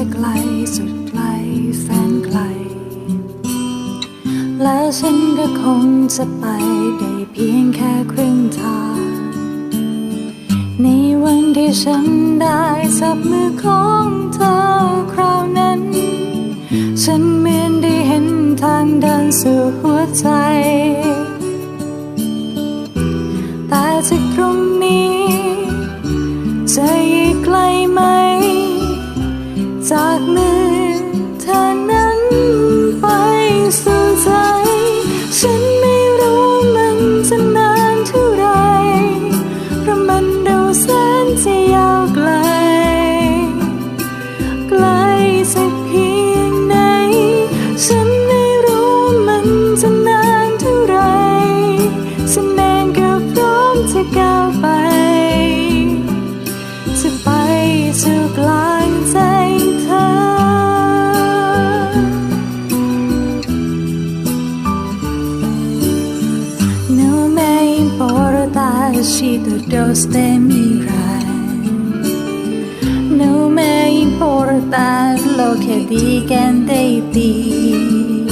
จะไกลสุดไกลแสนไกล และฉันก็คงจะไปได้เพียงแค่ครึ่งทาง ในวันที่ฉันได้สับมือของเธอคราวนั้น ฉันเหมือนได้เห็นทางเดินสู่หัวใจ แต่จากตรงนี้จะยิ่งไกล จากมือเธอนั้นไปสู่ใจ ฉันไม่รู้มันจะนานเท่าไรเพราะมันดูแสนจะยาวไกล ไกลสักเพียงไหน ฉันไม่รู้มันจะนานเท่าไรฉันเองก็พร้อมจะก้าวไป จะไปสู่กลางใจ importa si tutto sta mirando Non mi importa lo que digan de ti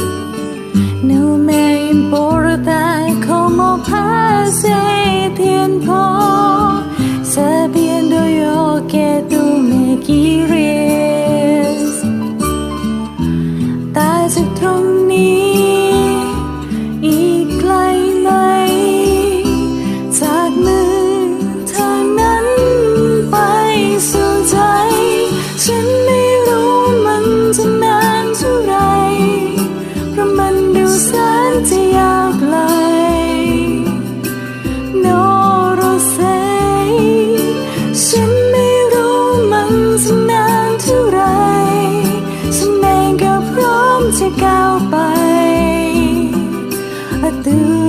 do.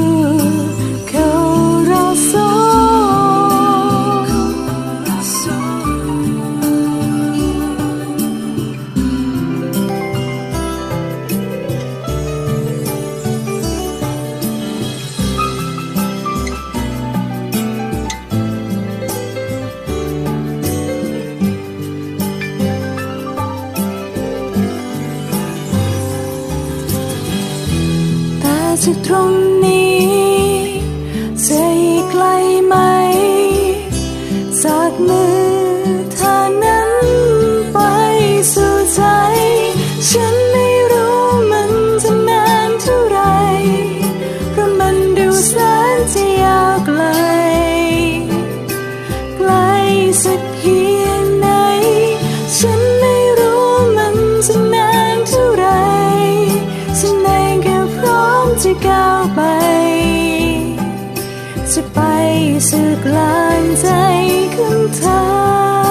แต่ สู่กลางใจของเธอ